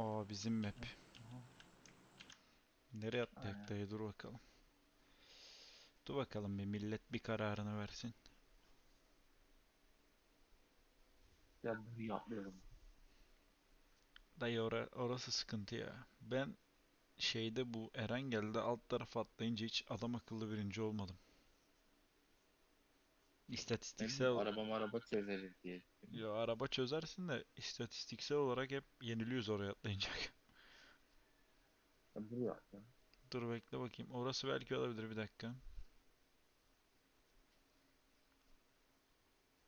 Aa bizim map. Nereye atlayak dayı dur bakalım. Dur bakalım bir millet bir kararını versin. Ya buraya atlayalım. Dayı ora- orası sıkıntı ya. Ben şeyde bu Erengel'de alt tarafa atlayınca hiç adam akıllı birinci olmadım. İstatistiksel araba araba çözeriz diye. ya araba çözersin de istatistiksel olarak hep yeniliyoruz oraya atlayınca. Ya buraya atlayalım. Dur bekle bakayım. Orası belki olabilir bir dakika.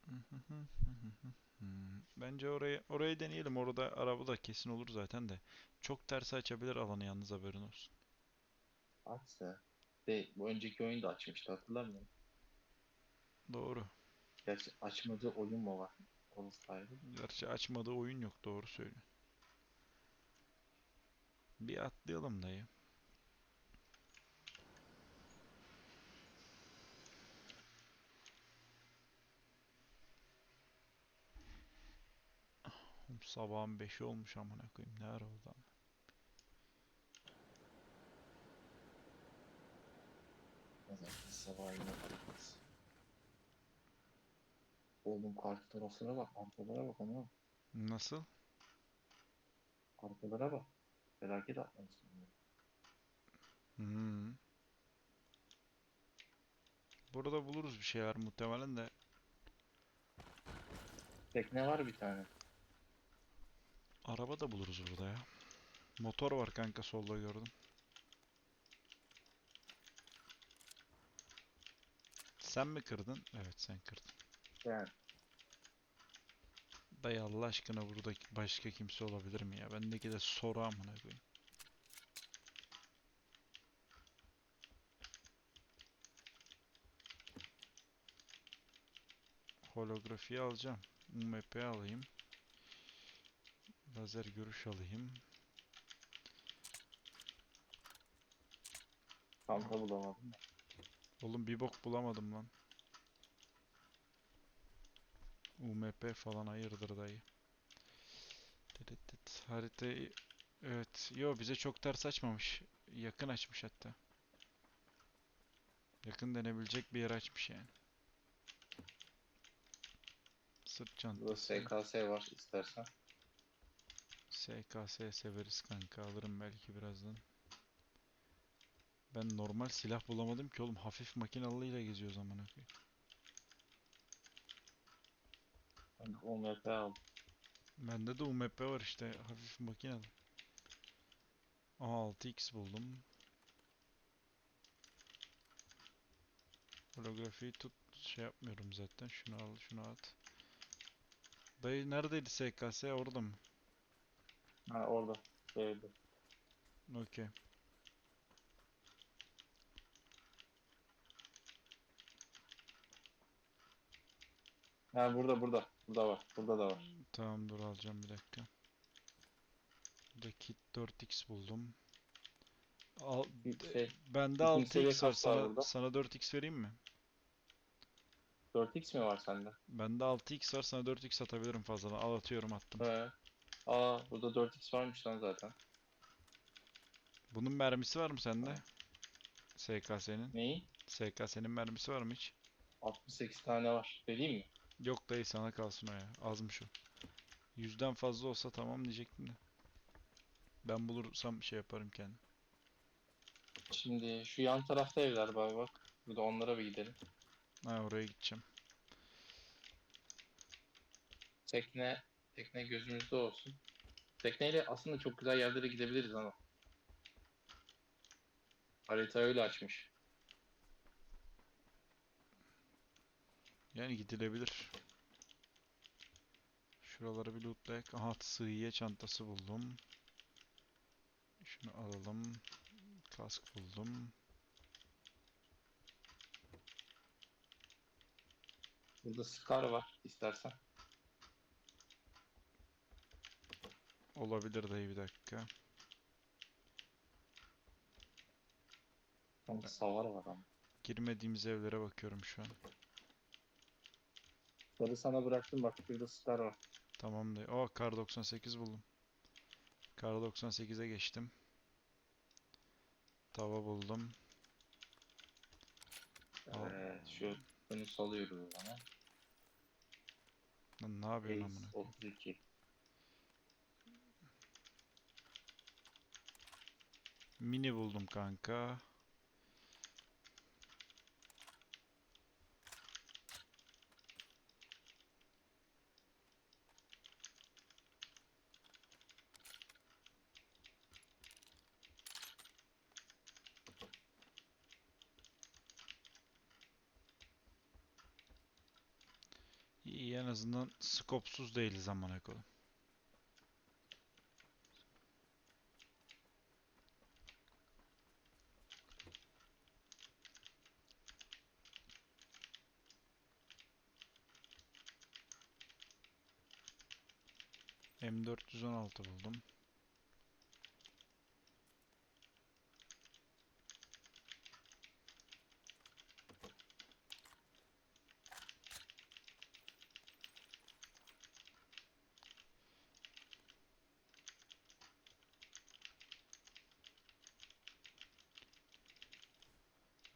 Bence orayı orayı deneyelim. Orada araba da kesin olur zaten de. Çok tersi açabilir alanı yalnız haberin olsun. Açsa. De, bu önceki oyunu da açmıştı hatırlamıyor musun? Doğru. Gerçi açmadığı oyun mu var? Orası ayrı. Gerçi açmadığı oyun yok doğru söylüyor. Bir atlayalım dayı. Sabahın 5'i olmuş amına koyayım. Ne ara oldu ama. Sabahı yine. Oğlum karşı taraflara bak, arkalara bak ama. Nasıl? Arkalara bak. Felaket atlamışsın. Hmm. Burada buluruz bir şeyler muhtemelen de. Tekne var bir tane. Araba da buluruz burada ya. Motor var kanka solda gördüm. Sen mi kırdın? Evet sen kırdın. Yani Dayı Allah aşkına burada başka kimse olabilir mi ya? Bendeki de soru amına koyayım. Holografiyi alacağım. UMP alayım. Lazer görüş alayım. çanta bulamadım. Oğlum bir bok bulamadım lan. UMP falan hayırdır dayı. Dıdıdıt. Haritayı... Evet. Yo bize çok ters açmamış. Yakın açmış hatta. Yakın denebilecek bir yer açmış yani. Sırt Burada çantası. SKS var istersen. SKS severiz kanka. Alırım belki birazdan. Ben normal silah bulamadım ki oğlum. Hafif makinalıyla geziyoruz amına koyayım. Ben 10 MP aldım. Bende de UMP var işte hafif makinalı. Aha 6x buldum. Holografiyi tut şey yapmıyorum zaten. Şunu al, şunu at. Dayı neredeydi SKS? Orada mı? Ha orada. Şeyde. Okey. Ha burada burada. Burada var. Burada da var. Tamam dur alacağım bir dakika. Bir de kit 4x buldum. Al, şey. bende ikinci seviye 6x var. Sana, burada. sana 4x vereyim mi? 4x mi var sende? Bende 6x var. Sana 4x atabilirim fazladan. Al atıyorum attım. He. Aa burada 4x varmış lan zaten. Bunun mermisi var mı sende? SKS'nin. Neyi? SKS'nin mermisi var mı hiç? 68 tane var. Vereyim mi? Yok dayı sana kalsın o ya. Azmış o. Yüzden fazla olsa tamam diyecektim de. Ben bulursam şey yaparım kendim. Şimdi şu yan tarafta evler var bak. Burada onlara bir gidelim. Ha oraya gideceğim. Tekne, tekne gözümüzde olsun. Tekneyle aslında çok güzel yerlere gidebiliriz ama. Harita öyle açmış. Yani gidilebilir. Şuraları bir lootlayak. Aha sığıya çantası buldum. Şunu alalım. Kask buldum. Burada Scar var istersen. Olabilir dayı bir dakika. Tam savar var ama. Girmediğimiz evlere bakıyorum şu an. Sarı sana bıraktım bak burada Scar var. Tamam dayı. Aa kar 98 buldum. Kar 98'e geçtim. Tava buldum. Al. Evet şu bunu salıyoruz bana. Lan ne yapıyorsun Ace amına? 32. Mini buldum kanka. İyi en azından skopsuz değiliz amına koyayım. M416 buldum.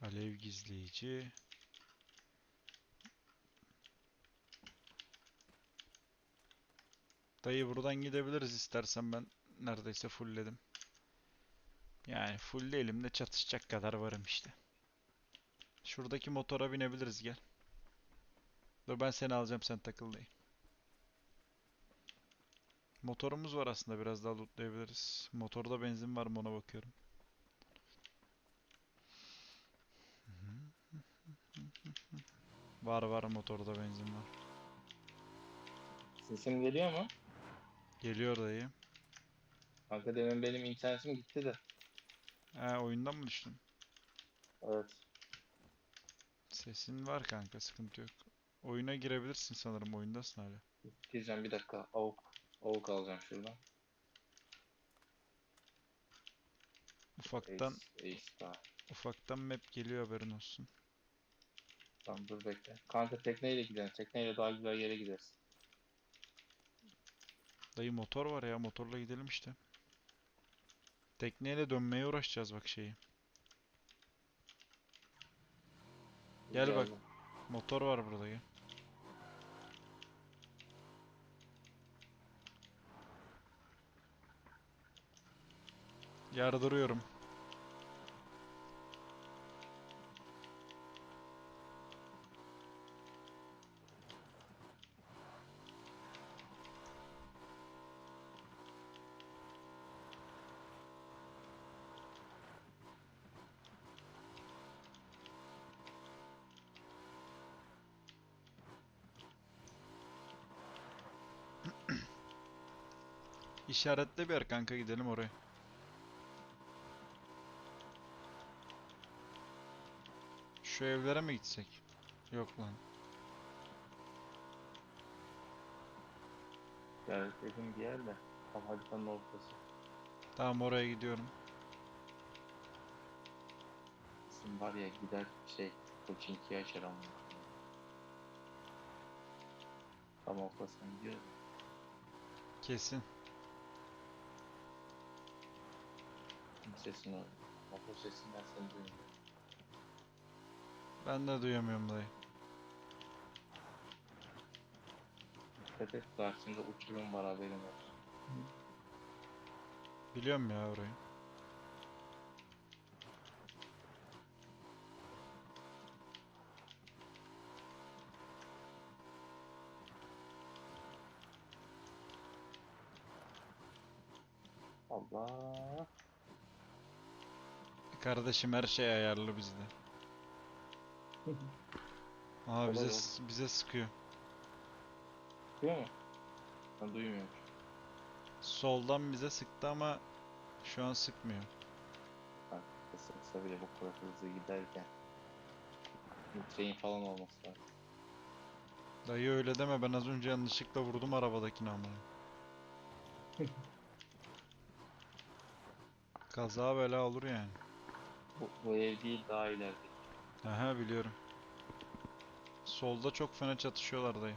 Alev gizleyici. Dayı buradan gidebiliriz istersen ben neredeyse fullledim. Yani full değilim de çatışacak kadar varım işte. Şuradaki motora binebiliriz gel. Dur ben seni alacağım sen takıl dayı. Motorumuz var aslında biraz daha lootlayabiliriz. Motorda benzin var mı ona bakıyorum. Var var motorda benzin var. Sesim geliyor mu? Geliyor dayı. Kanka demin benim internetim gitti de. He oyundan mı düştün? Evet. Sesin var kanka sıkıntı yok. Oyuna girebilirsin sanırım oyundasın hala. Gireceğim bir dakika. Avuk. Avuk alacağım şuradan. Ufaktan Ace, Ace daha. ufaktan map geliyor haberin olsun. Tamam dur bekle. Kanka tekneyle gidelim. Tekneyle daha güzel yere gideriz. Dayı motor var ya motorla gidelim işte. Tekneyle dönmeye uğraşacağız bak şeyi. Gel bak. Geldim. Motor var burada gel. Yardırıyorum. İşaretli bir yer kanka gidelim oraya. Şu evlere mi gitsek? Yok lan. Dediğim bir yer de. Tam haritanın ortası. Tamam oraya gidiyorum. Bizim var ya gider şey. Koçinki'yi açar ama. Tam ortasına gidiyor. Kesin. Sesini motor sesinden seni duyuyorum. Ben de duyamıyorum dayı. Dikkat et karşında uçurum var haberin olsun. Biliyorum ya orayı. Kardeşim her şey ayarlı bizde. Aa bize bize sıkıyor. Duyuyor mu? Ben duymuyorum. Soldan bize sıktı ama şu an sıkmıyor. Kısa bile bu kadar hızlı giderken. Train falan olması lazım. Dayı öyle deme ben az önce yanlışlıkla vurdum arabadakini ama. Kaza bela olur yani. Bu, bu ev değil daha ileride. Aha biliyorum. Solda çok fena çatışıyorlar dayı.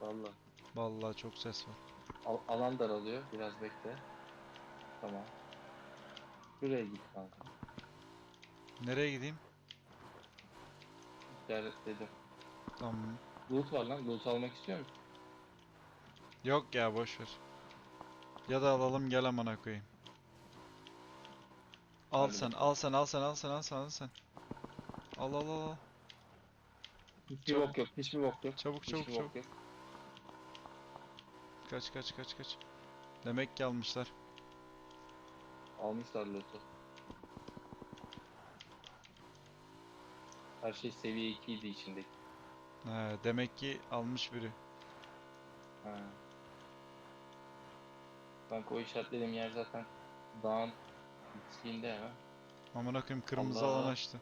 Valla. Vallahi çok ses var. Al- alan daralıyor. Biraz bekle. Tamam. Şuraya git kanka. Nereye gideyim? İşaretledim. Tamam. Loot var lan. Loot almak istiyor musun? Yok ya boş ver. Ya da alalım gel amına koyayım. Al sen, al sen, al sen, al sen, al sen, al sen. Al al al. al. Hiçbir Çabuk. bok yok. Hiçbir bok yok. Çabuk Hiçbir çabuk bok çabuk. yok. Kaç kaç kaç kaç. Demek ki almışlar. Almışlar loot'u. Her şey seviye 2 idi içindeki. He, demek ki almış biri. Ha. Kanka o işaretlediğim yer zaten dağın bitişiğinde hemen. Amına koyayım kırmızı Allah. alan açtı.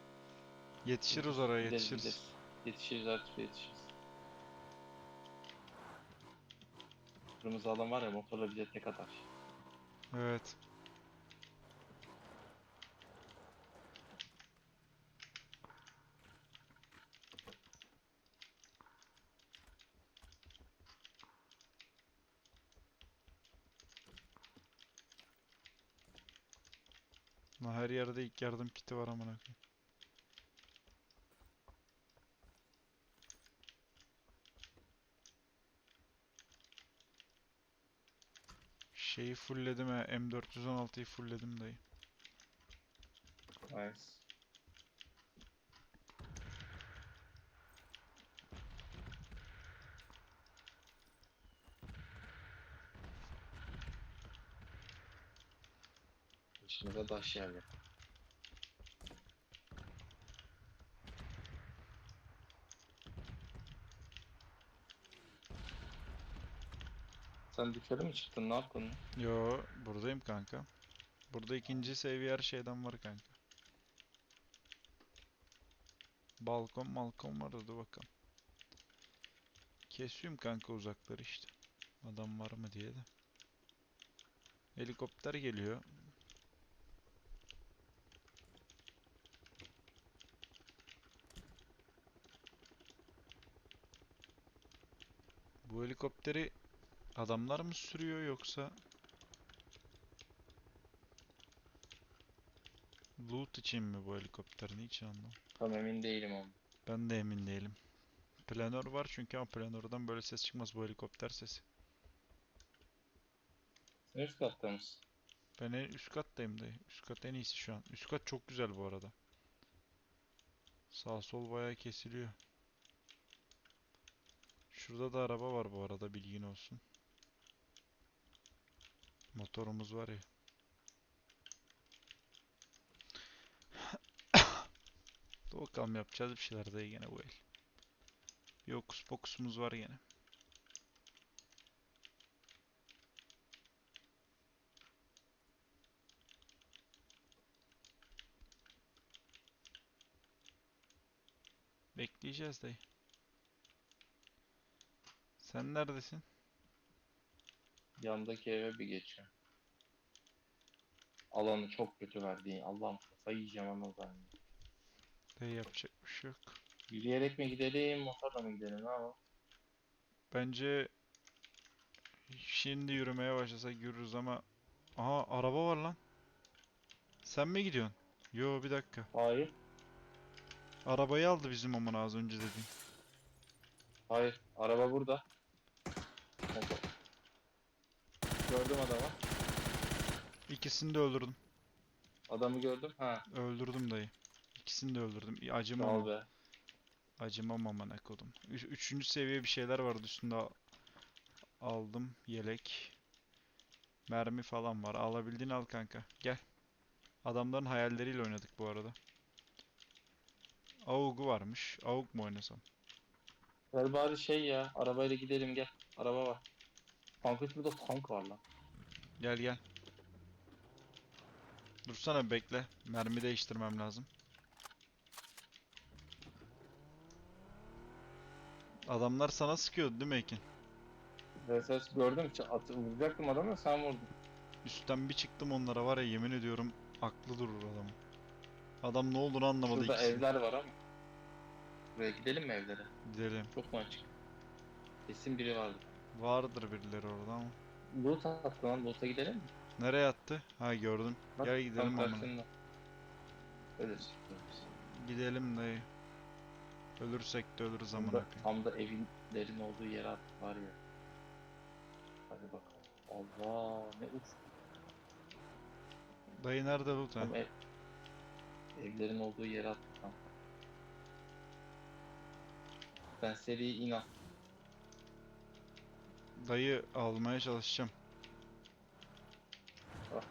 Yetişiriz oraya Gideriz, yetişiriz. gideriz. Yetişiriz türlü yetişiriz. Kırmızı alan var ya motorla bize tek atar. Evet. Her yerde ilk yardım kiti var amına koyayım. Şeyi fullledim he. M416'yı fullledim dayı. Nice. Taş yerli. Sen dışarı mı çıktın? Ne yaptın? Yo buradayım kanka. Burada ikinci seviye her şeyden var kanka. Balkon malkon var hadi bakalım. Kesiyorum kanka uzakları işte. Adam var mı diye de. Helikopter geliyor. Bu helikopteri adamlar mı sürüyor yoksa loot için mi bu helikopter? Niçin anlamadım. Tam emin değilim ama. Ben de emin değilim. Planör var çünkü ama planörden böyle ses çıkmaz bu helikopter sesi. Sen üst katta mısın? Ben en üst kattayım dayı. Üst kat en iyisi şu an. Üst kat çok güzel bu arada. Sağ sol bayağı kesiliyor. Şurada da araba var bu arada bilgin olsun. Motorumuz var ya. Bakalım yapacağız bir şeyler dayı gene bu el. Bir hokus pokusumuz var gene. Bekleyeceğiz dayı. Sen neredesin? Yandaki eve bir geçiyorum. Alanı çok kötü verdi. Allah'ım kafayı yiyeceğim ama ben. Dayı yapacak bir şey yok. Yürüyerek mi gidelim, motorla mı gidelim ne yapalım? Bence şimdi yürümeye başlasak yürürüz ama Aha araba var lan. Sen mi gidiyorsun? Yo bir dakika. Hayır, Arabayı aldı bizim amına az önce dediğin. hayır. Araba burada. Motor. Gördüm adamı. İkisini de öldürdüm. Adamı gördüm. Ha, Öldürdüm dayı. İkisini de öldürdüm. Acımam sağ ol be. Acımam amına kodum. Üç, üçüncü seviye bir şeyler vardı üstünde al- aldım. Yelek. Mermi falan var. Alabildiğini al kanka. Gel. Adamların hayalleriyle oynadık bu arada. AUG'u varmış. AUG mu oynasam? Ver bari şey ya, arabayla gidelim gel. Araba var. Kanka şurada tank var lan. Gel gel. Dursana bekle. Mermi değiştirmem lazım. Adamlar sana sıkıyordu değil mi Ekin? VSS gördüm. At vuracaktım adamı da sen vurdun. Üstten bir çıktım onlara var ya yemin ediyorum aklı durur adam. Adam ne olduğunu anlamadı Şurada ikisi. evler var ama. Buraya gidelim mi evlere? Gidelim. Çok mu açık? Kesin biri vardı. Vardır birileri orada ama. Loot attı lan. Loot'a gidelim mi? Nereye attı? Ha gördüm. Bak, Gel gidelim karşında. Öyle. Gidelim dayı. Ölürsek de ölürüz amına koyayım. tam da evlerin olduğu yere attık var ya. Hadi bakalım. Allah ne uf. Dayı nerede loot ha? Ev, evlerin olduğu yere attık tam. Ben seriyi in at. Dayı almaya çalışacağım. Ah.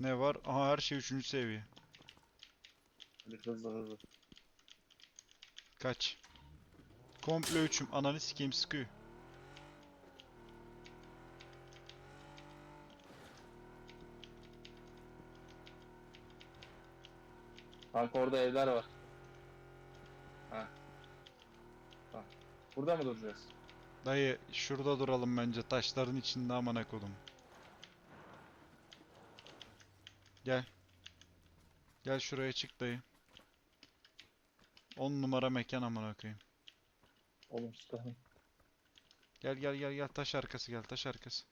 Ne var? Aha her şey 3. seviye. Hadi hızlı hızlı. Kaç? Komple 3'üm. Ananı sikeyim sıkıyor. Kanka orada evler var. Ha. Ha. Burada mı duracağız? Dayı şurada duralım bence. Taşların içinde amına kodum. Gel. Gel şuraya çık dayı. 10 numara mekan amına koyayım. Oğlum çıkalım. Gel gel gel gel taş arkası gel taş arkası.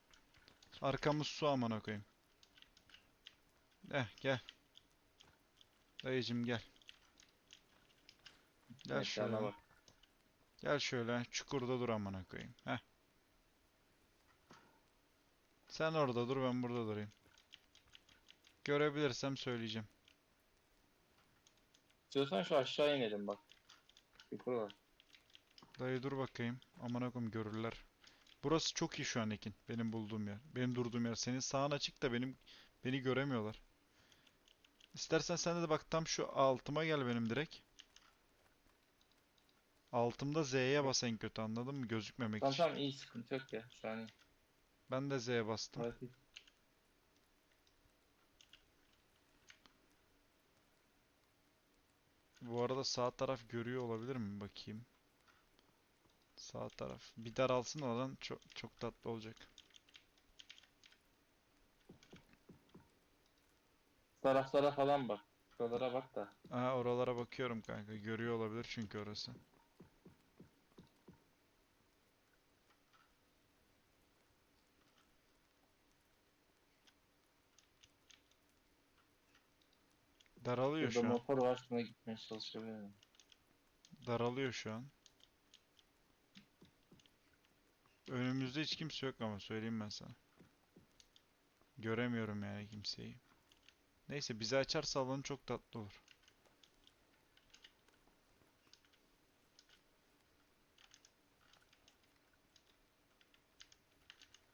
Arkamız su amına koyayım. Eh gel. Dayıcım gel. Gel şöyle. bak. Gel şöyle çukurda dur amına koyayım. Heh. Sen orada dur ben burada durayım. Görebilirsem söyleyeceğim. İstiyorsan şu aşağı inelim bak. Yukarı var. Dayı dur bakayım. Amına koyayım görürler. Burası çok iyi şu an Ekin. Benim bulduğum yer. Benim durduğum yer. Senin sağın açık da benim beni göremiyorlar. İstersen sen de bak tam şu altıma gel benim direkt. Altımda Z'ye bas en kötü anladın mı? Gözükmemek Tamam için. tamam iyi sıkıntı yok ya. Şu an iyi. Ben de Z'ye bastım. Hadi. Bu arada sağ taraf görüyor olabilir mi? Bakayım. Sağ taraf. Bir daralsın oradan çok çok tatlı olacak. Taraflara falan bak. Şuralara bak da. Aa oralara bakıyorum kanka. Görüyor olabilir çünkü orası. Daralıyor şu an. motor var şuna gitmeye çalışabilirim. Daralıyor şu an. Önümüzde hiç kimse yok ama söyleyeyim ben sana. Göremiyorum yani kimseyi. Neyse bizi açarsa alanı çok tatlı olur.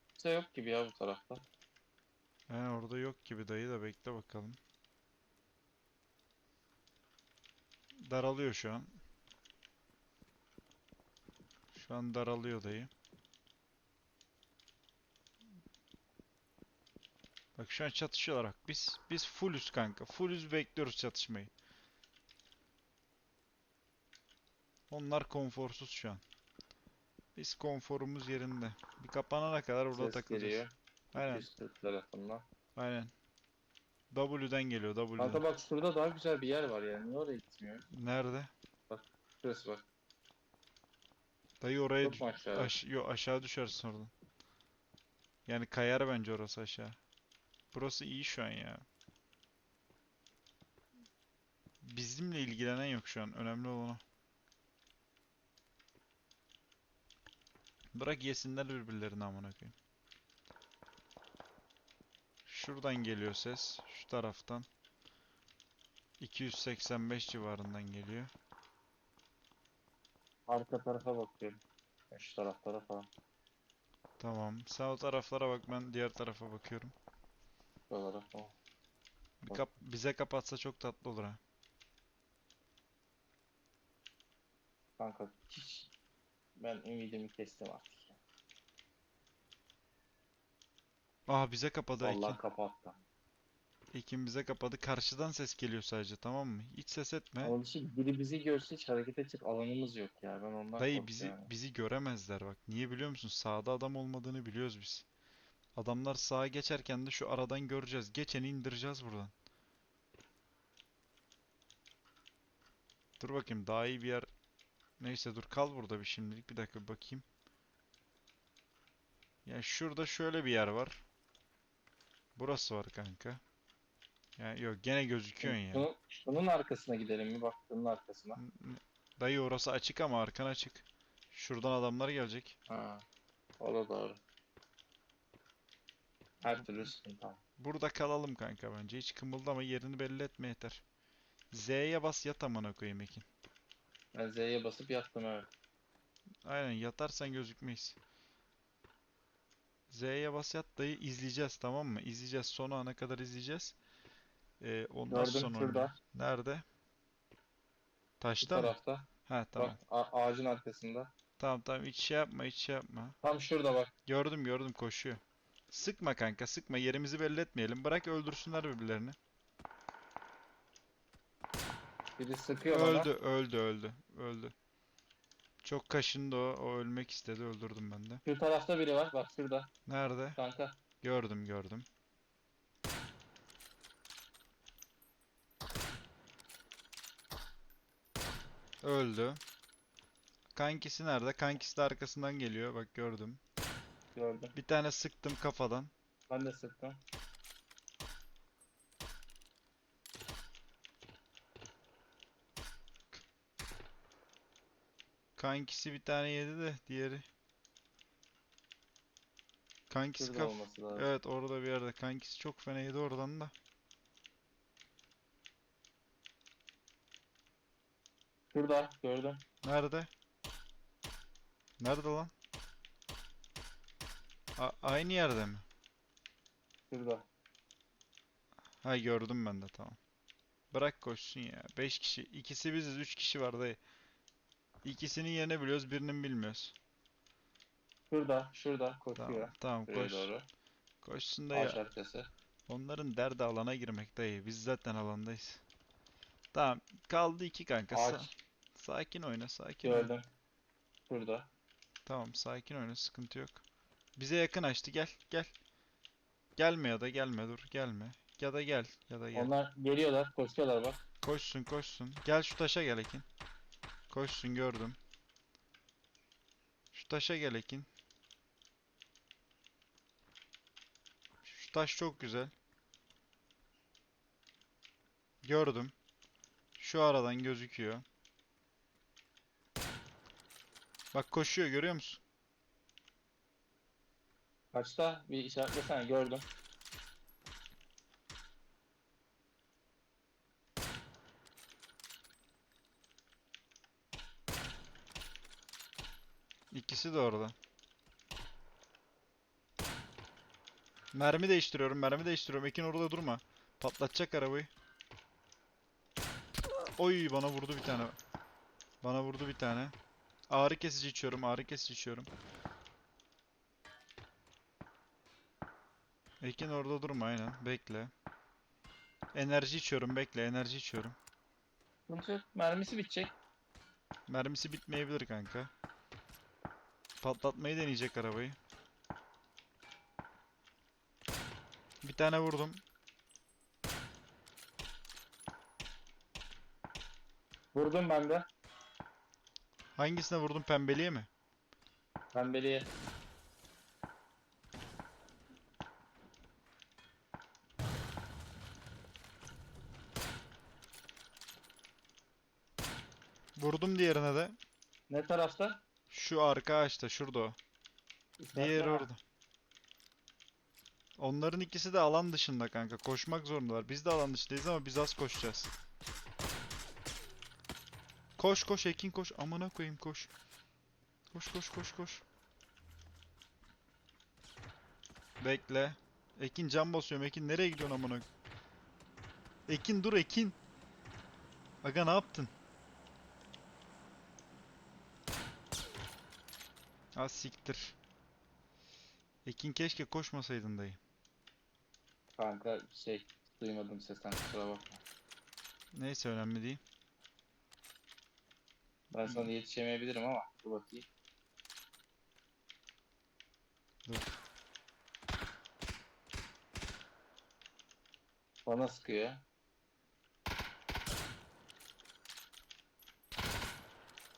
Kimse yok gibi ya bu tarafta. Yani orada yok gibi dayı da bekle bakalım. Daralıyor şu an. Şu an daralıyor dayı. Bak şu an çatışıyorlar bak. Biz biz fullüz kanka. Fullüz bekliyoruz çatışmayı. Onlar konforsuz şu an. Biz konforumuz yerinde. Bir kapanana kadar burada Ses takılacağız. geliyor. Aynen, 240 tarafından. aynen. W'den geliyor, W'den. Kanka bak şurada daha güzel bir yer var yani. Niye oraya gitmiyor? Nerede? Şurası bak. Dayı oraya Çok mu aş yo, aşağı düşersin oradan. Yani kayar bence orası aşağı. Burası iyi şu an ya. Bizimle ilgilenen yok şu an. Önemli olan o. Bırak yesinler birbirlerini amına koyayım. Şuradan geliyor ses. Şu taraftan. 285 civarından geliyor. Arka tarafa bakıyorum. Şu taraflara falan. Tamam. Sen o taraflara bak ben diğer tarafa bakıyorum. Şuralara falan. Bir kap bize kapatsa çok tatlı olur ha. Kanka hiç ben ümidimi kestim artık. ya. Aa bize kapadı Ekin. Vallahi kapattı. Ekin bize kapadı. Karşıdan ses geliyor sadece tamam mı? Hiç ses etme. Bir şey biri bizi görse hiç hareket edecek alanımız yok ya. Ben ondan Dayı korkuyorum bizi yani. bizi göremezler bak. Niye biliyor musun? Sağda adam olmadığını biliyoruz biz. Adamlar sağa geçerken de şu aradan göreceğiz. Geçeni indireceğiz buradan. Dur bakayım daha iyi bir yer. Neyse dur kal burada bir şimdilik. Bir dakika bir bakayım. Yani şurada şöyle bir yer var. Burası var kanka. Yani yok gene gözüküyorsun ya. Bunun, bunun arkasına gidelim mi? Bak bunun arkasına. Dayı orası açık ama arkan açık. Şuradan adamlar gelecek. Ha. O da doğru. Her türlü ama. Burada kalalım kanka bence. Hiç kımıldama yerini belli etme yeter. Z'ye bas yat amına koyayım Ekin. Ben Z'ye basıp yattım evet. Aynen yatarsan gözükmeyiz. Z'ye bas yat dayı izleyeceğiz tamam mı? İzleyeceğiz son ana kadar izleyeceğiz. Ee, ondan Gördüm sonra şurada. Nerede? Bu Taşta mı? tarafta. Ha tamam. Bak a- ağacın arkasında. Tamam tamam hiç şey yapma hiç şey yapma. Tam şurada bak. Gördüm gördüm koşuyor. Sıkma kanka sıkma yerimizi belli etmeyelim. Bırak öldürsünler birbirlerini. Biri sıkıyor bana. Öldü öldü öldü öldü. Çok kaşındı o. O ölmek istedi öldürdüm ben de. Şu tarafta biri var. Bak şurada. Nerede? Kanka. Gördüm gördüm. Öldü. Kankisi nerede? Kankisi de arkasından geliyor. Bak gördüm. Gördüm. Bir tane sıktım kafadan. Ben de sıktım. Kankisi bir tane yedi de diğeri. Kankisi Şurada kaf. olması lazım. Evet orada bir yerde. Kankisi çok fena yedi oradan da. Şurada gördüm. Nerede? Nerede lan? A- aynı yerde mi? Şurada. Ha gördüm ben de tamam. Bırak koşsun ya. 5 kişi. İkisi biziz. 3 kişi var dayı. İkisinin yerini biliyoruz. Birinin bilmiyoruz. Şurada. Şurada Tamam. koşuyor. Tamam Şuraya koş. doğru. Koşsun da Ağaç ya. arkası. Onların derdi alana girmek dayı. Biz zaten alandayız. Tamam. Kaldı iki kanka. Sa- Ağaç. sakin oyna. Sakin oyna. Gördüm. Şurada. Tamam sakin oyna. Sıkıntı yok. Bize yakın açtı. Gel. Gel. Gelme ya da gelme. Dur. Gelme. Ya da gel. Ya da gel. Onlar geliyorlar. Koşuyorlar bak. Koşsun koşsun. Gel şu taşa gel Ekin. Koşsun gördüm. Şu taşa gel Ekin. Şu taş çok güzel. Gördüm. Şu aradan gözüküyor. Bak koşuyor görüyor musun? Kaçta? Bir işaretlesene. Gördüm. İkisi de orada. Mermi değiştiriyorum, mermi değiştiriyorum. Ekin orada durma. Patlatacak arabayı. Oy bana vurdu bir tane. Bana vurdu bir tane. Ağrı kesici içiyorum, ağrı kesici içiyorum. Ekin orada durma aynen. Bekle. Enerji içiyorum, bekle. Enerji içiyorum. Mermisi bitecek. Mermisi bitmeyebilir kanka. Patlatmayı deneyecek arabayı. Bir tane vurdum. Vurdum ben de. Hangisine vurdum? Pembeliğe mi? Pembeliğe. Vurdum diğerine de. Ne tarafta? Şu arka ağaçta, şurada o. İşaretle. orada. Onların ikisi de alan dışında kanka. Koşmak zorundalar. Biz de alan dışındayız ama biz az koşacağız. Koş koş Ekin koş. Amına koyayım koş. Koş koş koş koş. Bekle. Ekin cam basıyorum. Ekin nereye gidiyorsun amına? Ekin dur Ekin. Aga ne yaptın? Ha siktir. Ekin keşke koşmasaydın dayı. Kanka şey duymadım sesten kusura bakma. Neyse önemli değil. Ben sana yetişemeyebilirim ama dur bakayım. Dur. Bana sıkıyor.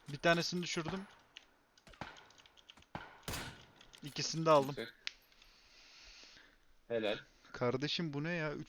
Bir tanesini düşürdüm. İkisini de aldım. Helal. Kardeşim bu ne ya?